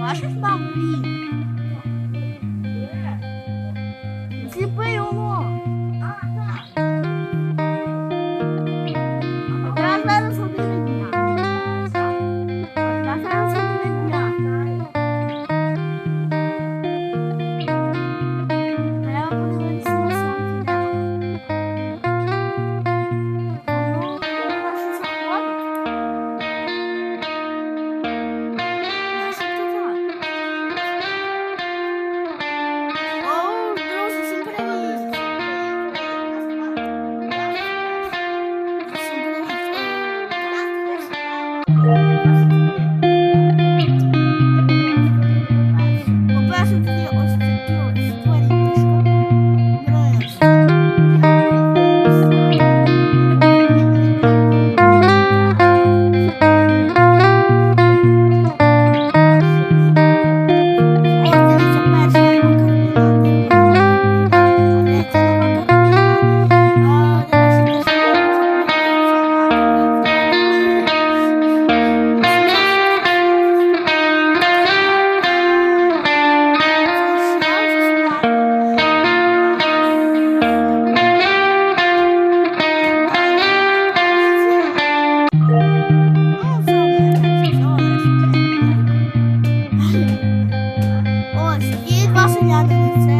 Бачиш там, блін? Зліпи його. Ось, і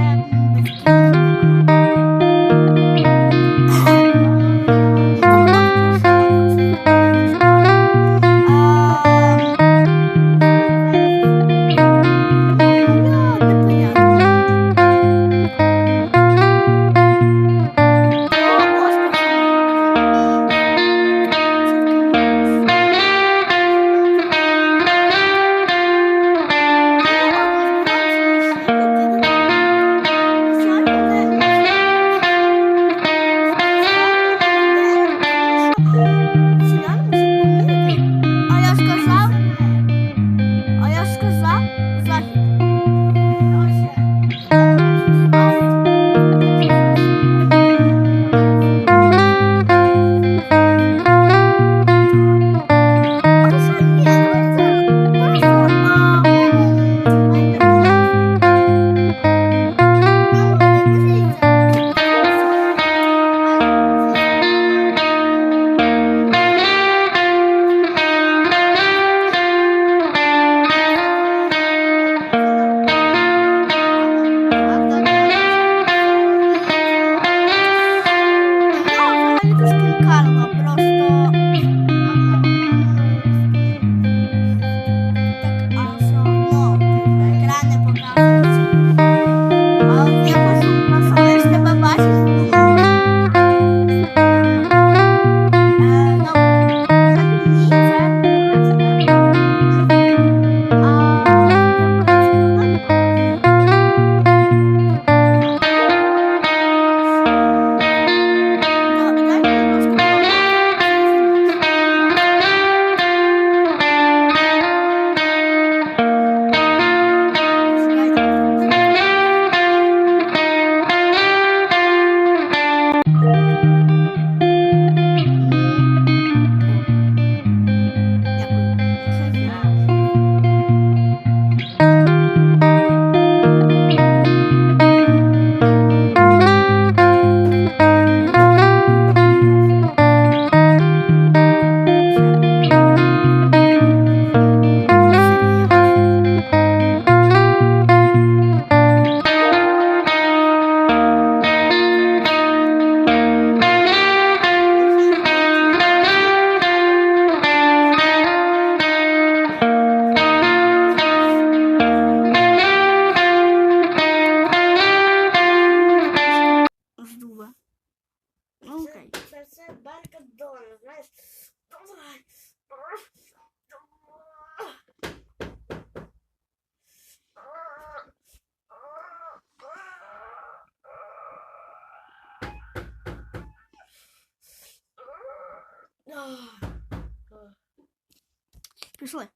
Пішли.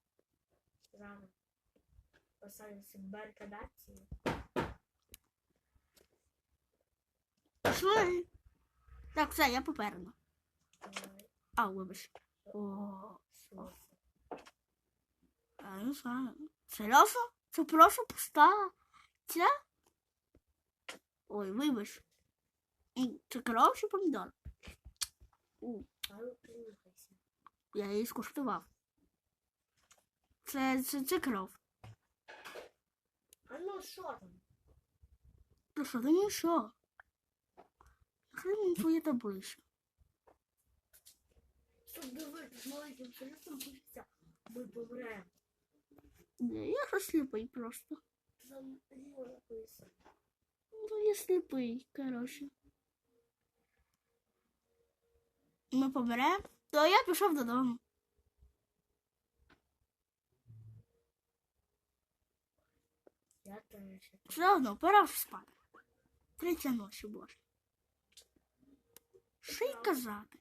Рано. Посадився барка даці. Пішли. Так, все, я попереду. А, вибач. О, а, не знаю. Серйозно? Це просто пуста. Ця? Ой, вибач. Це кров чи помідор? Я її скуштував. Це, це, це кров. А ну що там? Ну що, не що? Мені твоє таблище. Щоб дивитися з маленьким шрифтом пишеться, ми помремо. Ні, я ж сліпий просто. Там ліво написано. Ну, я сліпий, коротше. Ми поберемо. То я пішов додому. Я теж. Все одно, пора вже спати. Третя ночі, боже. Що й казати?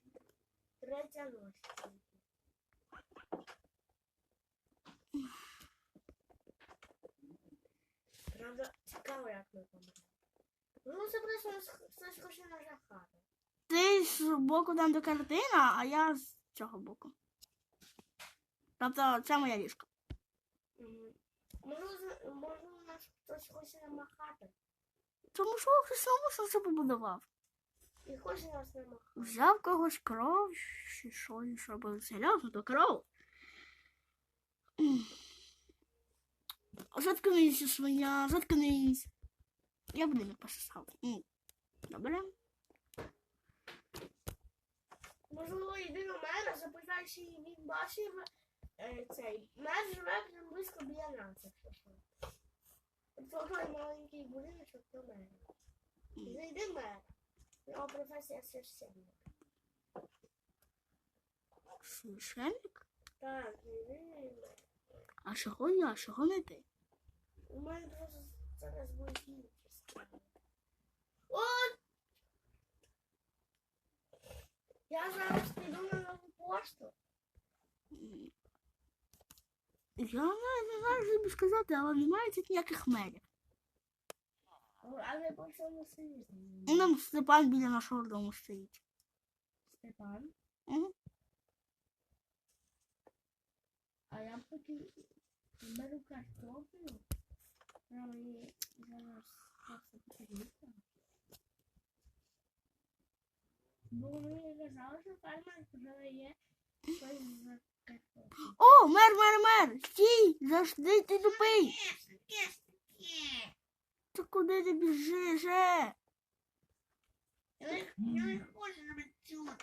Третя ночь. Правда, цікаво, як ми помремо. Ну, це просто хтось хоче нажахати. Ти з боку там до картина, а я з цього боку. Тобто це моя ліжка. Може, може, нас хтось хоче намахати. Тому що хтось знову все побудував. І хоче нас намахати. Взяв когось кров, чи що, і було серйозно, то кров. Заткнися, свиня, заткнись. Я буду не пососав. Добре? Можливо, йди до мене, запитай, чи він бачив цей. Мер живе прям близько біля нас, той маленький будиночок до мене. Зайди мене. Його професія священник. Священник? Так, зайди мене. А чого я, а чого не ти? У мене просто зараз будуть інші справи. О! Я зараз піду на нову пошту. Я не, не знаю, що тобі сказати, але немає тут ніяких мерів. Але по всьому селі. І нам Степан біля нашого дому стоїть. Степан. Мгм. А я поки беру картоплю. Прямо її зараз просто потрібно. Бо вони казали, що фермер продає щось за. О, мер, мер, мер! Стій! Завжди ти тупий! Ти куди ти біжиш? е? Я не хочу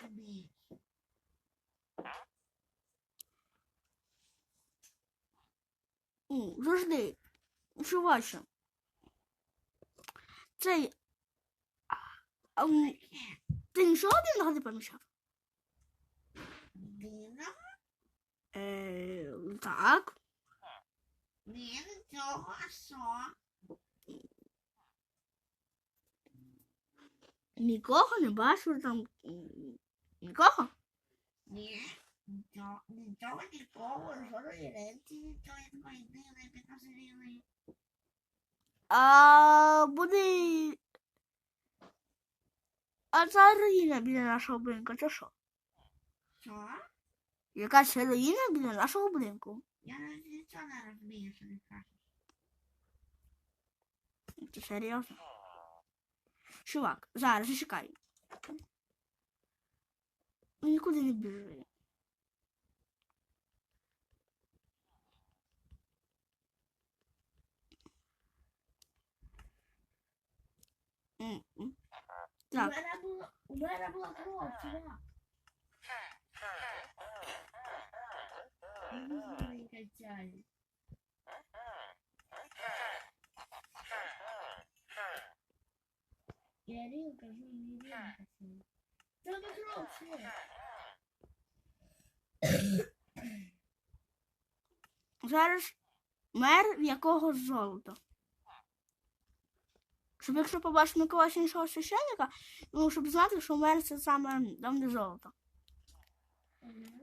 тобі. М, Завжди. Чуваче. Цей. а, м, Ти нічого дивного не помічав? Дина? Е, так. Ні, цього, що? Нікого не бачу там. Нікого? Ні, нічого, нікого, жодної речі, нічого, якої дивної, підозрілої. А буде. А ця руїна біля нашого будинку, це що? Що? Якась руїна біля нашого будинку. Я навіть нічого не розумію, що ти кажеш. Це серйозно. Чувак, зараз зачекай. Ну, Нікуди не біжи. М. У Так, мене була, у мене була кров, чувак. Не качай. Я не рил. Це не все. зараз мер в якого золото. Щоб якщо побачимо когось іншого священника, ну, щоб знати, що мер це саме де золото. Ага.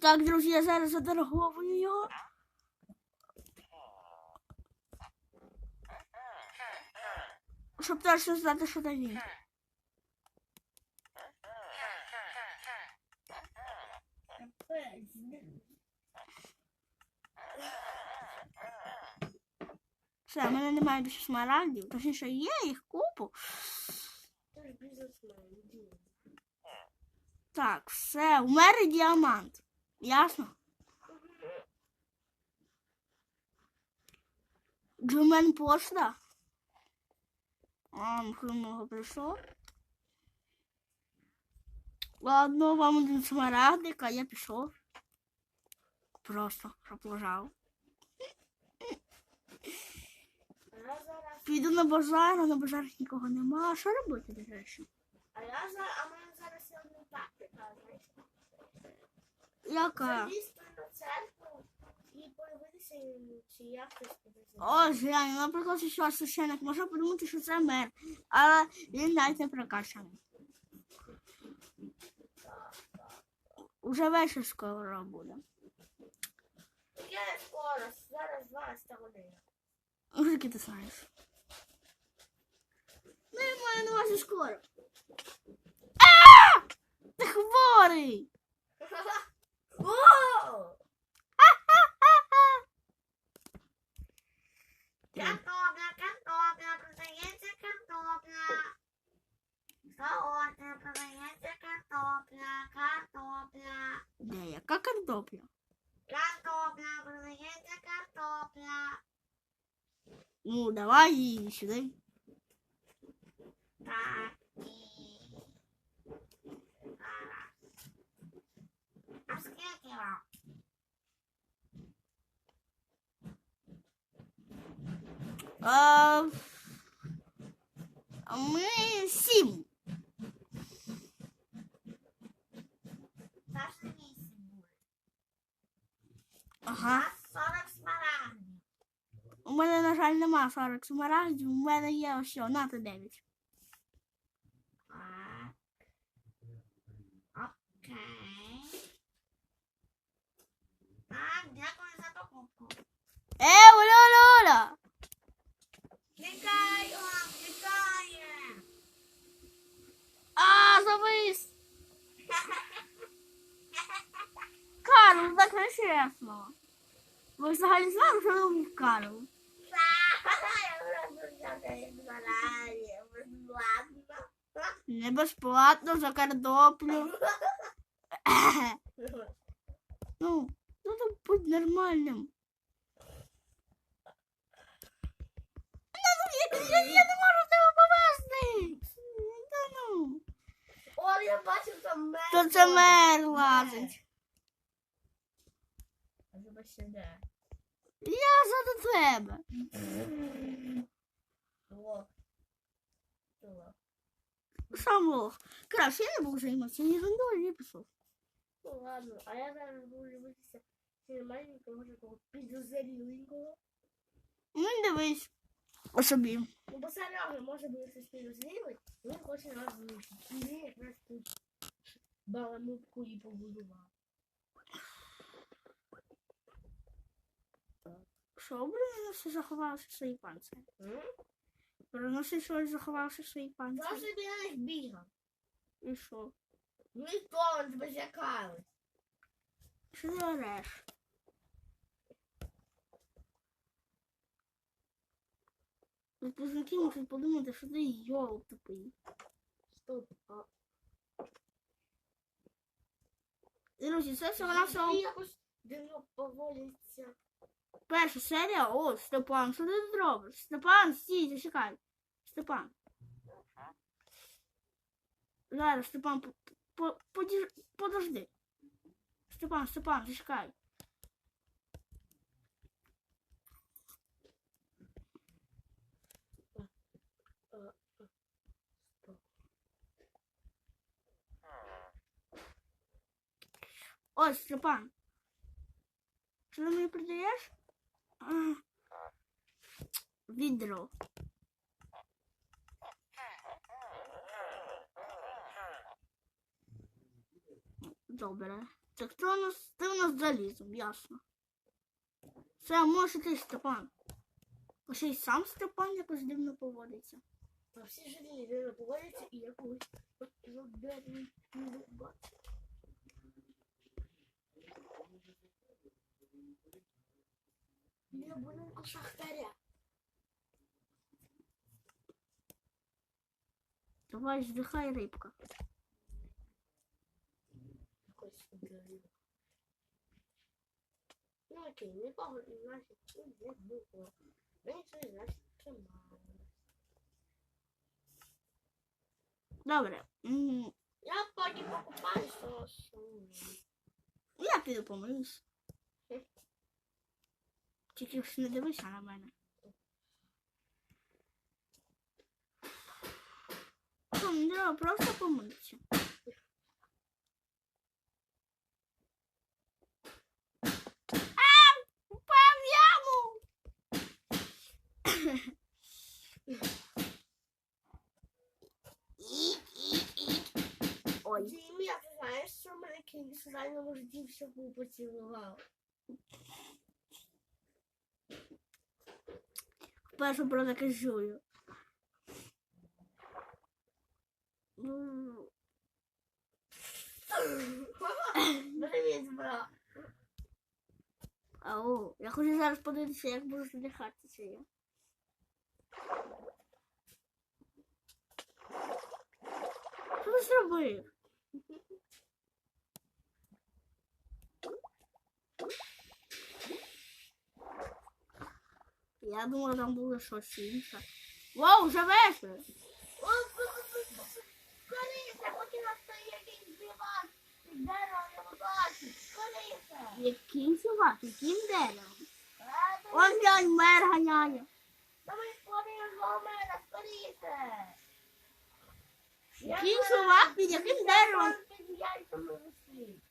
Так, друзі, я зараз задорговую його. Щоб точно знати, що там. Капець. Все, в мене немає більше смарагдів. Точніше, є їх купу. Так, все, у мене діамант. Ясно? Джумен пошта. А, його прийшов. Ладно, вам один смарагдик, а я пішов. Просто, я зараз, Піду на базар, а на базарі нікого нема. А що робити, до речі? а я зараз, а мене зараз є одна тактика, знаєш. Яка? Залізти на церкву і подивитися, чи я хтось подивився. Ось глянь, наприклад, що священик може подумати, що це мер, але він навіть не прокачаний. Уже вечір скоро буде. Я скоро, зараз 12 година. Скільки ти знаєш? Ну, я маю на увазі скоро. А! Ти хворий! Картопля, картопля, продається картопля. Сьогодні продається картопля, картопля. Де яка картопля? Картопля, продається картопля. Ну, давай її сюди. Так, і... Зараз. А вам? А, а ми сім. Перше місце. Ага. 40 смарагдів. У мене, на жаль, нема 40 смарагдів, у мене є ось на 9. É, olha, olha, olha. Ah, só foi isso. Cara, não dá crescer essa. Vou estar tá realizando pelo tá mundo, cara. Nebas platinum, eu quero. Não, não, tá não, não, não, não, não, não, não, não, não я, я не можу тебе повезти. Та ну. О, я бачив там мер. То це мер лазить. А тебе ще де? Я за до тебе. Лох. Лох. Сам лох. Краще я не буду займатися ерундою, я пішов. Ну ладно, а я зараз буду дивитися немає нікого такого підозріленького. Ну, дивись. О собі. Ну, бо Серега може бути щось підозрілий, він хоче нас знищити. І він якраз тут баламутку і побудував. Що, Бруноси заховавши свої панцири? М? Бруноси щось заховавши свої панцири. Завжди біля них бігав. І що? Ну і то вони тебе злякали. Що ти ореш? Випускники можуть подумати, що ти йол тупий. Стоп. А Друзі, це вона Він все якось дивно поводиться. перша серія. О, Степан, що ти тут робиш? Степан, стій, зачекай. Степан. Зараз, Степан, по- по- подіж- подожди. Степан, Степан, зачекай. Ось, Степан. Що ти мені продаєш? Відро. Добре. Так ти у нас, ти у нас залізом, ясно. Це може ти Степан. А ще сам Степан якось дивно поводиться. А всі жителі дивно поводяться і якогось для будинку шахтаря. Давай, здихай рибка. Ну окей, нікого не значить, і не було. Менше значить мало. Добре. Я потім покупаю сосу. Я піду помиюсь. Тільки ж не дивися на мене. Треба просто помитися. В! Ой. Ти знаєш, що мене кінець в реальному житті все був поцілував? Вперше про таке жую. Ну, Привіт, брат. Ау, я хочу зараз подивитися, як буду задихатися я. Що ти зробив? Я думала, там було щось інше. Вау, вже вечір. Нас стоїть якийсь диван. Дерево не бачить. Скоріше. Яким чувак, яким деревом? Он глянь, мер ганяє. Давай скоріше до скоріше. Який чувак під яким деревом? Під яйцями висить.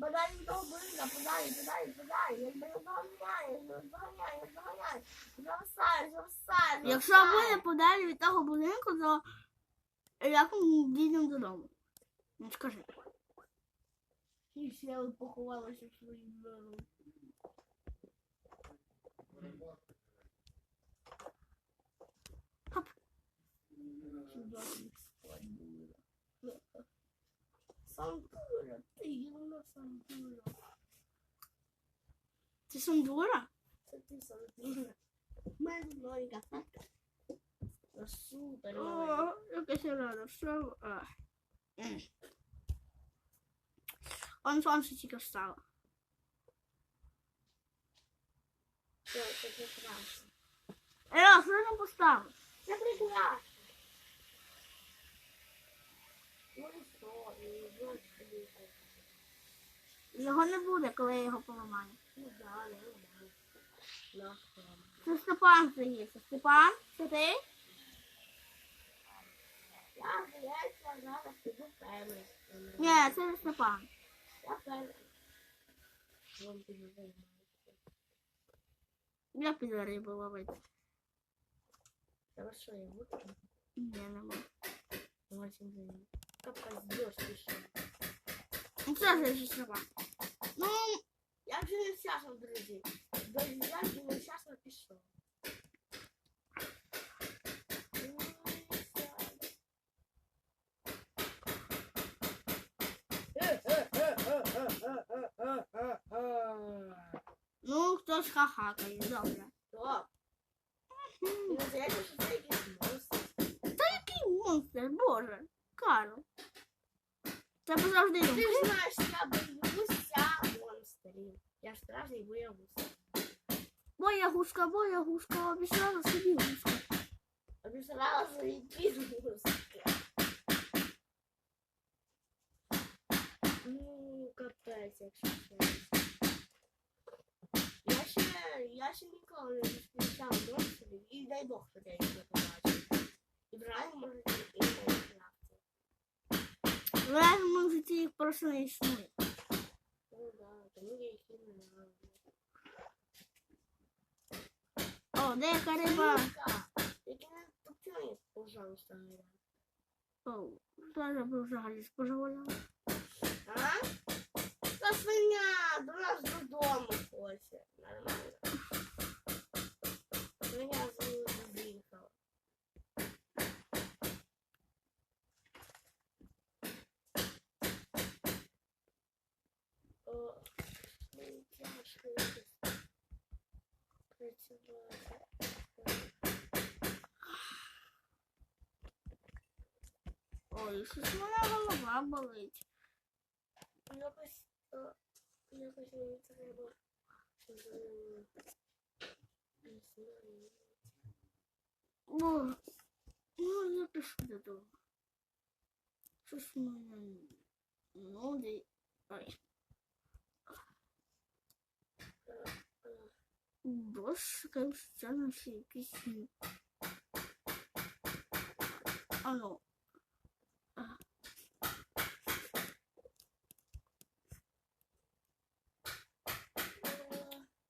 Подай до блина, подай, подай, подай. Я не доганяю, не доганяю, не доганяю. Зависаю, зависаю, Якщо буде подалі від того будинку, то як ми дійдемо додому? Ну скажи. І ще от поховалася своїм домом. Хоп. Чудовий спать було. Сантура, ти юна Сантура. Ти сундура? Це ти Сантура. У мене маленька хатка. Та Супер О, маленька. якась я рада. Що? А. М. Он сонце тільки встало. Це це прекрасно. Еля, Його не буде, коли я його поламаю. Ну да, знаю. Нахуй. Це Степан здається. Степан, це ти? Я, здається, зараз піду фермер. Ні, це не Степан. Я займаюся. Я піду рибу ловити. Ви що, я буду? Ні, не можу. Очень займаюся. Дощ пішов. Ну це ж Степан. Ну, Я вже не вчасно, друзі. Взяв і не вчасно пішов. Ну, хтось хахакає, добре. Стоп. Ну, монстр. Який монстр, боже. Карл. Це завжди Ти ж знаєш, я боюся монстрів. Я справжній боягуз. Боя гуска, боя гуска, обіцяла собі гуска. Обіцяла свої підгузки. Ну, капець, якщо чесно. Я ще, я ще ніколи не зустрічав монстрів, і дай Бог, що я їх не побачив. І в реальному може і Майнкрафті. В реальному житті їх просто не існує. Ну да, тому я їх. О, деяка риба. Рибка, Тільки не пожалуйста, говоря. О, зараз би взагалі споживала. А? Та свиня до нас додому хоче. Нормально. Свиня заїхала. О, мені тяжко якось знаю, щось мене голова болить. Якось, е, якось мені треба. е. О, ну я пишу додому. Щось мене ноги. Ой. Дощ, кажеться, наші якісь. А ну. А. Е,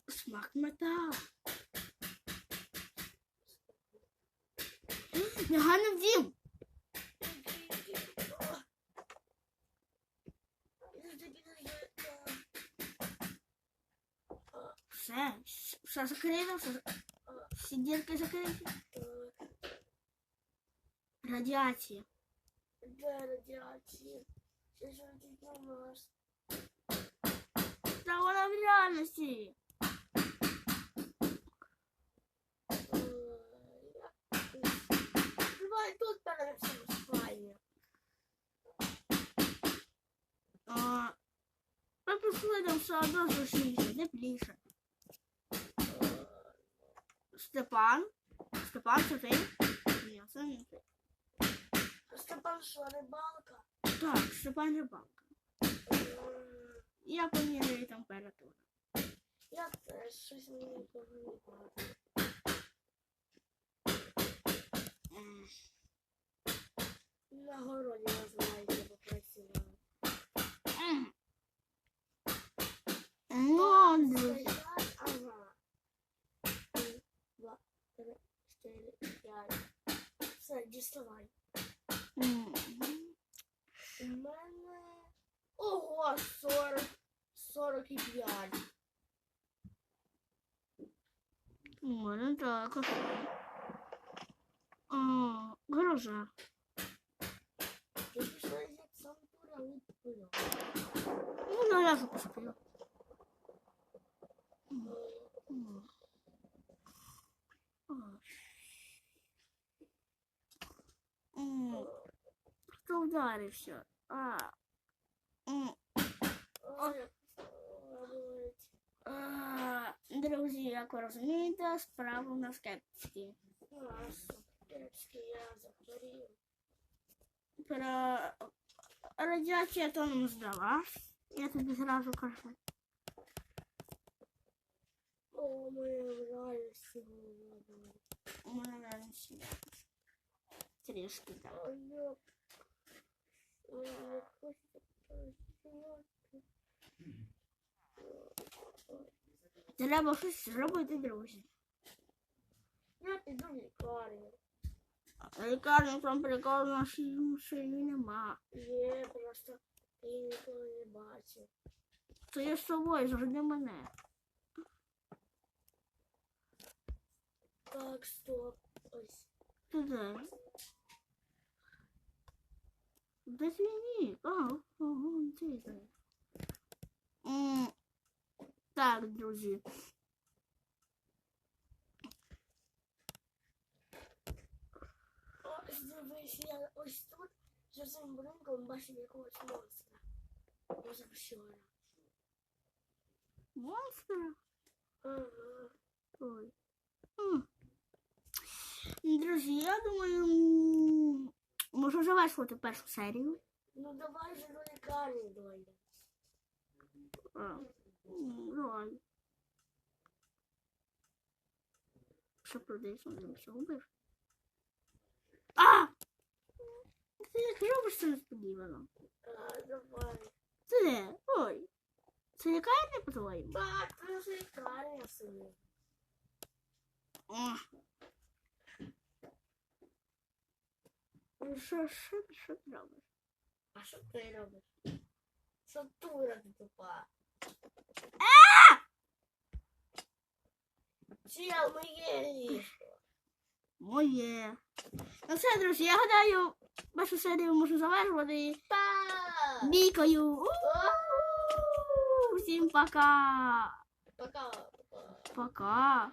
Смак металу. Негайно в все закрито, все, всі дірки закриті. Радіація. Де радіація? Це ж тільки у нас. Та вона в реальності. Давай тут перенесемо спальню. Ми там все одно зручніше, тепліше. Степан? Степан, це ти? Ні, це не ти. Степан, що рибалка? Так, Степан рибалка. Я поміряю температуру. Я теж щось мені. М, На городі називається попрацювала. м. Ну, друзі. Ага. Один, Два, три, чотири, п'ять. Все, діставай. М. У мене. Ого, 40. 45. У мене також. А, Гаража. Я пішла як сам тура випила. Ну, на ляжу посплю. М. М. А. М. Хто вдарився? А. М. Ой, болить. А, Друзі, як ви розумієте, справа у нас кепські. Нашу. Печки я захворів. Про радіація то не здалась. Я тобі зразу кажу. О, моя реальність голова болить. У мене реально сіля. Трішки так. Ой, я... Ой, я хочу працювати. Треба щось зробити, друзі. Я піду в лікарню. Лікарня там прикольно, що її нема. Є, просто її ніколи не бачив. То я з собою, завжди мене. Так, стоп. Ось. Туди. Твій нік? А, ого. М, Так, друзі. Ось дивись, я ось тут за цим будинком бачив якогось монстра. Може вчора. Монстра? Ага. Ой. Друзі, я думаю, можу завершувати першу серію. Ну давай же до лікарні. А, м, Давай. Що продається, не все убив. А! Ти як робиш це несподівано? А, давай. Де? Ой. Це лікарня по-твоєму? Так, це ж лікарня собі. О. Ну, Що, що, що ти робиш? А що ти робиш? Що тура ти тупа? Чел, моє ліжко. Моє. Ну все, друзі, я гадаю, першу серію можу завершувати Па! бійкою. У-у-у! Всім пока. Пока. Пока.